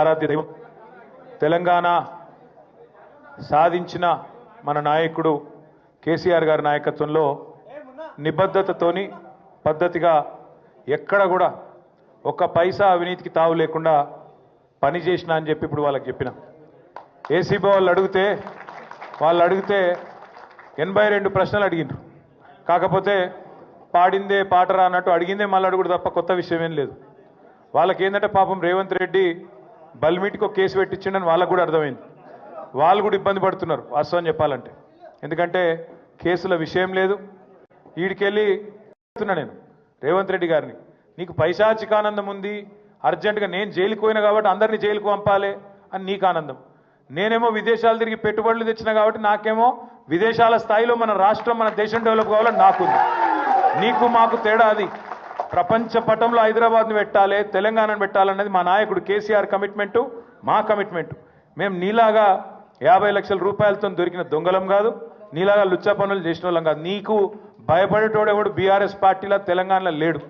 ఆరాధ్య దైవం. తెలంగాణ సాధించిన మన నాయకుడు కేసీఆర్ గారి నాయకత్వంలో నిబద్ధతతోని పద్ధతిగా ఎక్కడ కూడా ఒక్క పైసా అవినీతికి తావు లేకుండా పని చేసిన అని చెప్పి ఇప్పుడు వాళ్ళకి చెప్పిన. ఏసీబీ వాళ్ళు అడిగితే వాళ్ళు అడిగితే ఎనభై రెండు ప్రశ్నలు అడిగిండ్రు కాకపోతే పాడిందే పాటరా అన్నట్టు అడిగిందే మళ్ళీ అడుగుడు తప్ప కొత్త విషయం ఏం లేదు. వాళ్ళకి ఏంటంటే పాపం రేవంత్ రెడ్డి బల్మీటికి ఒక కేసు పెట్టించిండని వాళ్ళకు కూడా అర్థమైంది. వాళ్ళు కూడా ఇబ్బంది పడుతున్నారు వాస్తవం చెప్పాలంటే. ఎందుకంటే కేసుల విషయం లేదు. వీడికెళ్ళి నేను రేవంత్ రెడ్డి గారిని నీకు పైశాచికానందం ఉంది అర్జెంటుగా నేను జైలుకు పోయినా కాబట్టి అందరినీ జైలుకు పంపాలి అని నీకు ఆనందం. నేనేమో విదేశాలు తిరిగి పెట్టుబడులు తెచ్చినా కాబట్టి నాకేమో విదేశాల స్థాయిలో మన రాష్ట్రం మన దేశం డెవలప్ కావాలని నాకుంది. నీకు మాకు తేడా అది. ప్రపంచ పటంలో హైదరాబాద్ని పెట్టాలి తెలంగాణను పెట్టాలన్నది మా నాయకుడు కేసీఆర్ కమిట్మెంటు మా కమిట్మెంట్. మేము నీలాగా యాభై లక్షల రూపాయలతో దొరికిన దొంగలం కాదు నీలాగా లుచ్చా పనులు చేసిన వాళ్ళం కాదు. నీకు భయపడేటోడు ఎవడు? బీఆర్ఎస్ పార్టీలో తెలంగాణలో లేడు.